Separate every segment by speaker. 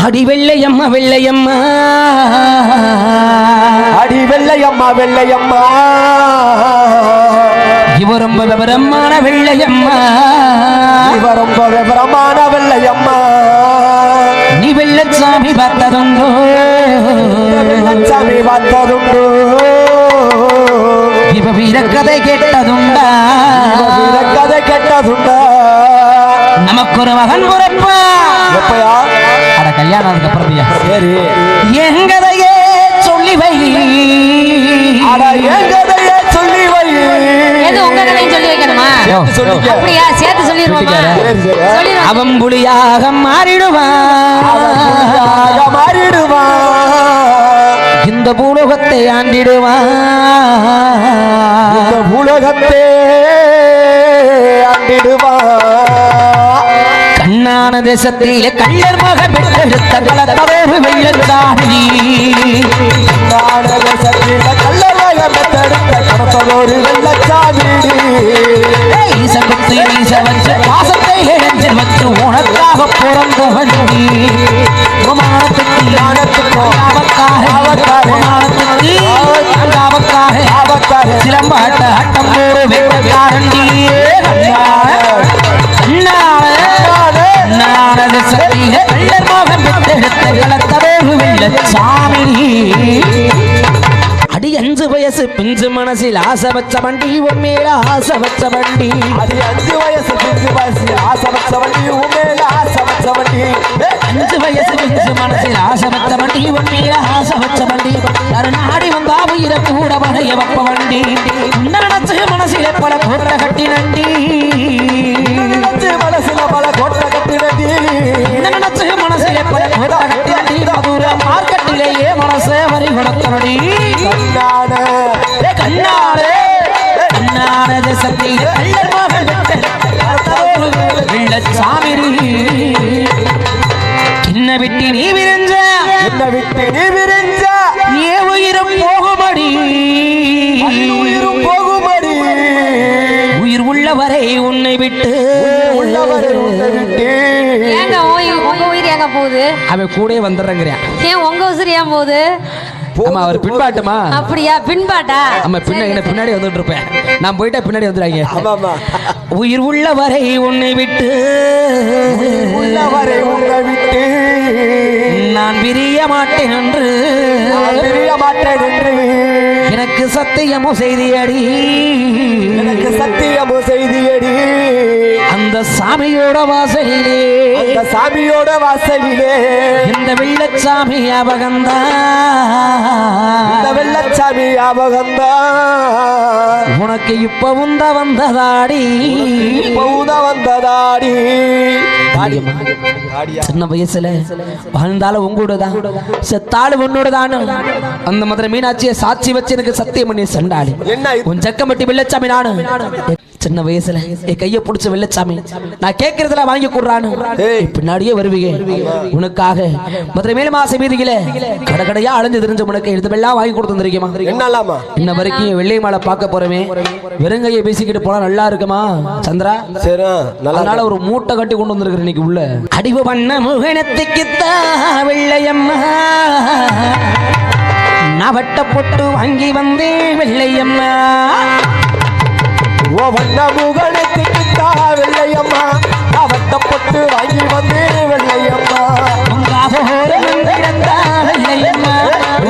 Speaker 1: அடி வெள்ளையம்மா வெள்ளையம்மா.
Speaker 2: அடி வெள்ளையம்மா. வெள்ளையம்மா
Speaker 1: இவ ரொம்ப விவரமான வெள்ளையம்மா.
Speaker 2: இவ ரொம்ப விவரமான வெள்ளையம்மா.
Speaker 1: நீ வெள்ளச்சாமி பார்த்ததுண்டோ?
Speaker 2: வெள்ளச்சாமி பார்த்ததுண்டு?
Speaker 1: இவ வீரக்கதை கேட்டதுண்டா?
Speaker 2: கதை கெட்டதுண்டா?
Speaker 1: நமக்கு ஒரு மகன் பிறப்பா
Speaker 2: எப்பயா?
Speaker 1: கல்யாணம்
Speaker 2: சரி.
Speaker 1: எங்கதையே சொல்லி வை.
Speaker 2: அட என் கதையை சொல்லி வை.
Speaker 3: எது உங்க கதையும் சொல்லி வைக்கணுமா. அப்படியா? சேர்த்து சொல்லிடுவோமா
Speaker 1: அவன் புலியாக மாறிடுவான் இந்த பூலோகத்தை ஆண்டிடுவான்
Speaker 2: இந்த உலகத்தே
Speaker 1: தேசத்திலே கள்ளர் மக பெற்றெடுத்த கலத்தவேறு வெள்ளத்தாடி
Speaker 2: நாடக
Speaker 1: அடி அஞ்சு வயசு பிஞ்சு மனசில் ஆசை வச்ச வண்டி உன் மேல ஆசை வச்ச வண்டி.
Speaker 2: அது அஞ்சு வயசு பிஞ்சு வயசு ஆசை வச்ச வண்டி உண்மையில ஆசை வச்ச வண்டி.
Speaker 1: அஞ்சு வயசு பிஞ்சு மனசில் ஆசை வச்ச வண்டி உன் மேல ஆசை வச்ச வண்டி. நாடி வந்தா உயிரை கூட வளைய வப்ப வண்டி. நினைச்சு மனசில பல கோட்டை கட்டி நண்டி. தேசத்தில் கள்ளர் மகள் வெள்ளச்சாமி சின்ன விட்டி நீ விரிஞ்ச?
Speaker 2: என்ன விட்டு நீ விரிஞ்ச?
Speaker 1: ஏ உயிரும் போகுமடி
Speaker 2: உயிரும் போகுமடி
Speaker 1: உயிர் உள்ளவரை உன்னை விட்டு.
Speaker 2: உள்ளவரை உன்னை விட்டு.
Speaker 3: ஏங்க உங்க உயிர் ஏங்க போகுது?
Speaker 1: அவன் கூட வந்துடுறேங்கிறான்
Speaker 3: ஏன் உங்க உசிர் ஏன் போகுது?
Speaker 1: ஆமா அவர் பின்பாட்டுமா?
Speaker 3: அப்படியா பின்பாட்டா?
Speaker 1: ஆமா பின்னாடி என்ன பின்னாடி வந்துட்டு இருப்பேன் நான் போயிட்டா பின்னாடி வந்துடுறாங்க.
Speaker 2: ஆமாமா
Speaker 1: உயிர் உள்ளவரை உன்னை விட்டு
Speaker 2: உள்ளவரை உன்னை விட்டு.
Speaker 1: நான் பிரிய மாட்டேன் என்று.
Speaker 2: நான் பிரிய மாட்டேன் என்று.
Speaker 1: எனக்கு சத்தியமோ செய்தியடி.
Speaker 2: எனக்கு சத்தியமோ செய்தியடி.
Speaker 1: அந்த சாமியோட வாசலிலே.
Speaker 2: அந்த சாமியோட வாசலிலே.
Speaker 1: இந்த வெள்ளச்சாமி அபகந்தா
Speaker 2: இந்த வெள்ளச்சாமி ஞாபகம்தான்
Speaker 1: உனக்கு இப்பவும் தான் வந்ததாடி.
Speaker 2: பௌத வந்ததாடி.
Speaker 1: சின்ன வயசுல வாழ்ந்தாலும் உங்களோட தான் செத்தாலும் உன்னோட தான் அந்த மதுரை மீனாட்சியை சாட்சி வச்சு எனக்கு சத்தியம் பண்ணி சண்டாளி
Speaker 2: என்ன?
Speaker 1: உன் ஜக்கம்பட்டி வெள்ளச்சாமி நானு. சின்ன வயசுல என் கைய புடிச்ச வெள்ளச்சாமி. நான் கேட்கறதுல வாங்கி கொடுறானு.
Speaker 2: ஏய்.
Speaker 1: பின்னாடியே வருவீங்க. உனக்காக மதுரை மேல மாச வீதியில கடை கடையா அலைஞ்சு தெரிஞ்ச உனக்கு இதுவெல்லாம் வாங்கி கொடுத்து வந்திருக்கேமா
Speaker 2: என்னலாமா
Speaker 1: இன்ன வரைக்கும் வெள்ளை மாலை பார்க்க போறமே. வெறுங்கையை பேசிக்கிட்டு போனா நல்லா இருக்குமா சந்திரா?
Speaker 2: சரி நல்லா
Speaker 1: அதனால ஒரு மூட்டை கட்டி கொண்டு வந்திருக்கிற இன்னைக்கு உள்ள. அடிவு பண்ண முகனத்துக்குத்தா வெள்ளையம்மா. நவட்ட பொட்டு வாங்கி வந்தேன் வெள்ளையம்மா.
Speaker 2: ஓ வண்ண முகணத்துக்கு தா வெள்ளையம்மா. அவட்டப்பட்டு வாங்கி வந்து வெள்ளையம்மா.
Speaker 1: உங்காவோடு வந்திருந்தா வெள்ளையம்மா.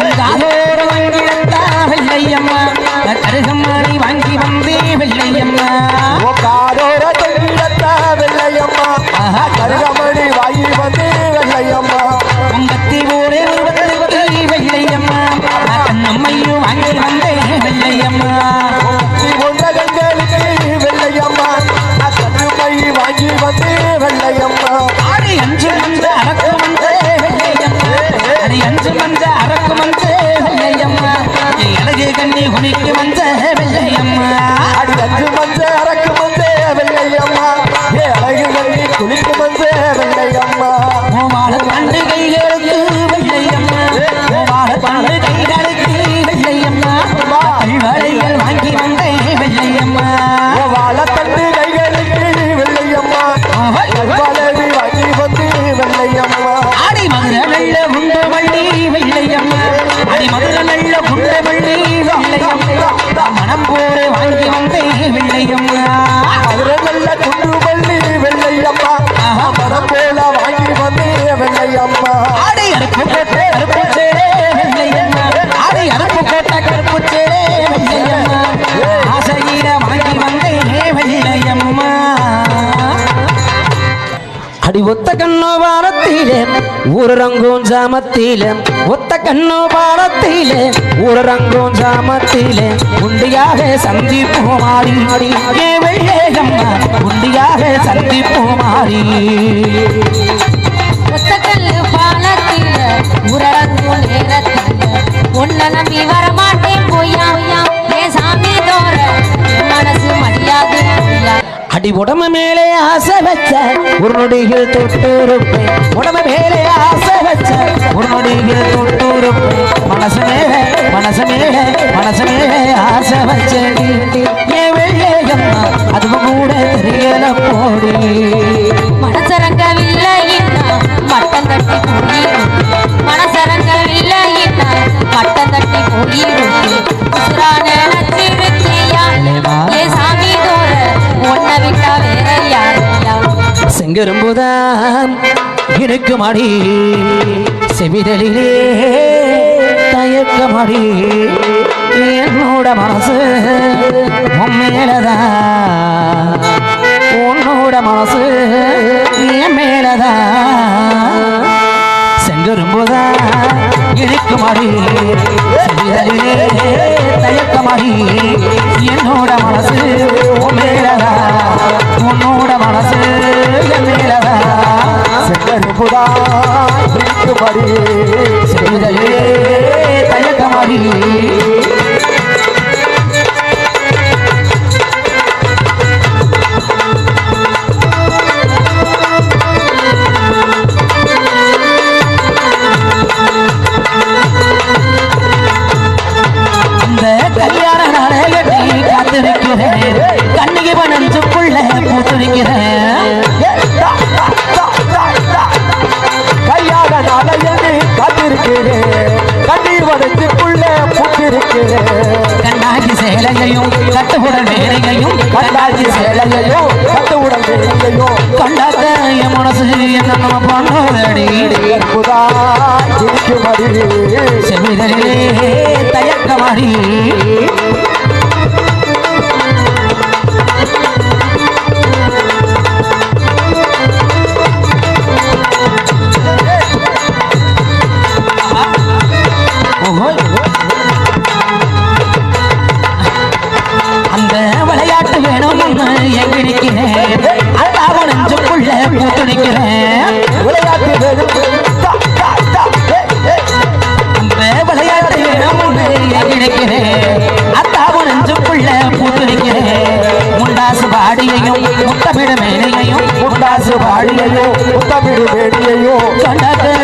Speaker 1: உங்காவோடு வந்திருந்தா வெள்ளையம்மா. கருகம்மாடி வாங்கி வந்தேன் வெள்ளையம்மா.
Speaker 2: ஓ காரோட தொங்கிடத்தா வெள்ளையம்மா. கருகமணி வாங்கி
Speaker 1: ஊரங்கும் ஜாமத்திலே ஒத்த கண்ணோ பாரத்திலே ஊரங்கும் ஜாமத்திலே உண்டியாக சந்திப்போமாடி ஏ வெள்ளையம்மா உண்டியாக சந்திப்போமாடி
Speaker 3: ஒத்தக்கல்லு பாலத்தில உரங்கும் நேரத்தில உன்னை நம்பி வரமாட்டேன் பொய்யா. என் சாமி தோற மனசு மடியாது
Speaker 1: அடி உடம்பு மேலே ஆசை வச்ச ஒரு நொடிகள் தொட்டுருப்பேன் உடம்பு மேலே ஆசை வச்ச ஒரு நொடிகள் தொட்டுருப்பேன் மனசு மேலே மனசு மேலே மனசு மேலே ஆசை வச்சேன் ஏன் வெள்ளையம்மா அதுவும் கூட தெரியல போடி.
Speaker 3: மனசரங்கவில்லை மட்டம்
Speaker 1: கட்டி இருக்குமடி செவிதலிலே தயக்கமடி என்னோட மனசு உண்மையிலதான்
Speaker 2: பாடி
Speaker 1: செவிதலே தயக்கமடி. கல்யாண நாளையடி காத்திருக்கிறேன். கண்ணிகை பணஞ்சுக்குள்ள खुदा जिनके मरी। समीर मरी 哟。小山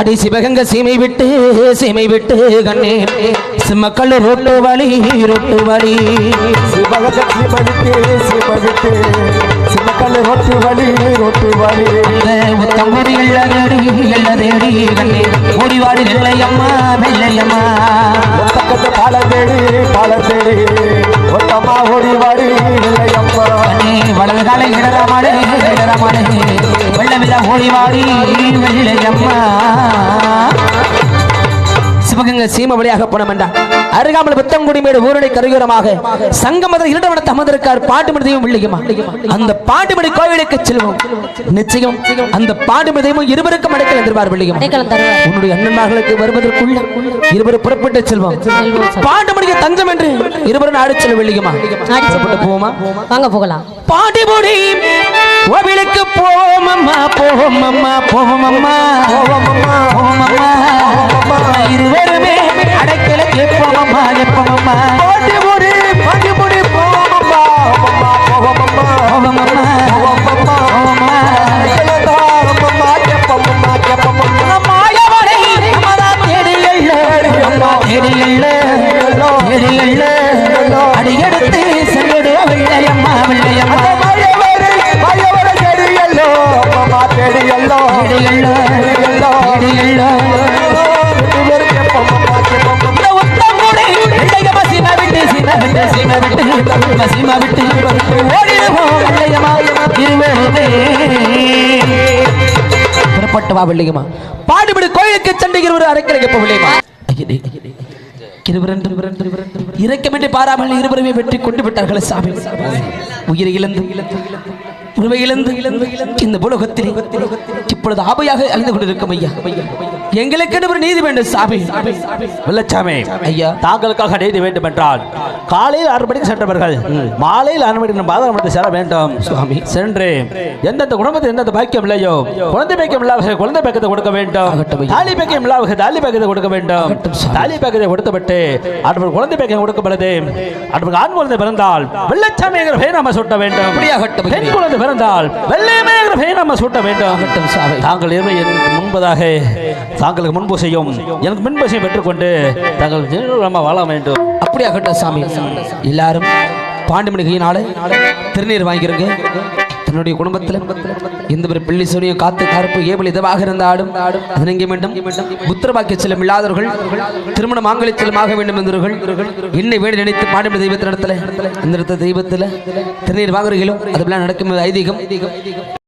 Speaker 1: அடி சிவகங்க சீமை விட்டு சீமை விட்டு கண்ணே சிம்மக்கல் ரொட்டு வலி ரொட்டு வலி.
Speaker 2: சிவகத சிமவிட்டு சிமவிட்டு சிமக்கல் ரொட்டு வலி ரொட்டு வலி.
Speaker 1: கண்ணே ஓடிவாடி
Speaker 2: ஒத்தம்மா
Speaker 1: வெள்ளையம்மா சிவகங்கை சீம வழியாக போனோம் என்றார் அருகாமல் புத்தங்குடிமேடு ஊரணி கருகரமாக சங்கமத இரண்டவனத்தை அமர்ந்திருக்கார் பாட்டுமதியும் வில்லியமா அந்த பாட்டுமதி கோவிலுக்கு செல்வோம். நிச்சயம் அந்த பாட்டுமதியும் இருவருக்கும் அடைக்கல் எதிர்பார் வில்லியம் உன்னுடைய அண்ணன்மார்களுக்கு வருவதற்குள்ள இருவரும் புறப்பட்டு செல்வோம். பாட்டுமடிக்கு தஞ்சம் என்று இருவரும் நாடு செல்ல வில்லியமா
Speaker 3: நாடி செல்வோம்.
Speaker 1: புறப்பட்டு போவோமா?
Speaker 3: வாங்க போகலாம்.
Speaker 1: பாட்டிமுடி கோவிலுக்கு போவோம் அம்மா போவோம் அம்மா போவோம் அம்மா
Speaker 2: போவோம் அம்மா.
Speaker 1: போவோம் அம்மா இருவருமே அடைக்கல கேட்போம் அம்மா எப்போம் அம்மா சீமை விட்டு விட்டு ஓடிடுவோம் புறப்பட்டு வா கோயிலுக்கு சென்று ஒரு அரைக்கலைக்கு போ வெள்ளையம்மா பாராமல் இருவருமே வெற்றி கொண்டு விட்டார்கள் சாமி. உயிரை இழந்து இழந்து இழந்து இழந்து இந்த உலகத்தில் இப்பொழுது ஆபையாக அழிந்து கொண்டிருக்கும் ஐயா. எங்களுக்கு ஒரு நீதி வேண்டும் சாமி.
Speaker 4: வெள்ளச்சாமி
Speaker 1: ஐயா.
Speaker 4: தாங்களுக்காக நீதி வேண்டும் என்றால் காலையில் ஆறு மணிக்கு சென்றவர்கள் மாலையில் ஆறு மணிக்கு பாதகமத்தை செல்ல வேண்டும்.
Speaker 1: சுவாமி.
Speaker 4: சென்று எந்தெந்த குடும்பத்தில் எந்தெந்த பாக்கியம் இல்லையோ குழந்தை பாக்கியம் இல்லாத குழந்தை பாக்கியத்தை கொடுக்க வேண்டும். தாலி பாக்கியம் இல்லாத தாலி பாக்கியத்தை கொடுக்க வேண்டும். தாலி பாக்கியத்தை கொடுத்துவிட்டு அடுத்த குழந்தை பாக்கியம் கொடுக்கப்படுது. அடுத்த ஆண் குழந்தை பிறந்தால் வெள்ளச்சாமி என்கிற பெயர் நாம சூட்ட வேண்டும். பெண் குழந்தை பிறந்தால் வெள்ளையமே என்கிற பெயர் நாம சூட்ட வேண்டும். தாங்கள் இருமை முன்பதாக தாங்களுக்கு முன்பு செய்யும். எனக்கு முன்பு செய்யும் பெற்றுக்கொண்டு தாங்கள் ஜீவனமா வாழ வேண்டும்.
Speaker 1: அப்படியாகட்டும் சாமி? எல்லாரும் பாண்டிமணிகையினால திருநீர் வாங்கிருங்க. தன்னுடைய குடும்பத்தில் எந்த ஒரு பிள்ளை சூனியம் காத்து கருப்பு ஏவல் இதவாக இருந்தாலும் அதனங்கே வேண்டும் புத்திர பாக்கிய இல்லாதவர்கள் திருமண மாங்கலிய செல்லமாக வேண்டும் என்றவர்கள் என்னை வேண்டி நினைத்து பாண்டிமணி தெய்வத்தினிடத்தில் இந்த இடத்துல தெய்வத்தில் திருநீர் வாங்குறீங்களோ அதுபோல நடக்கும் ஐதீகம்.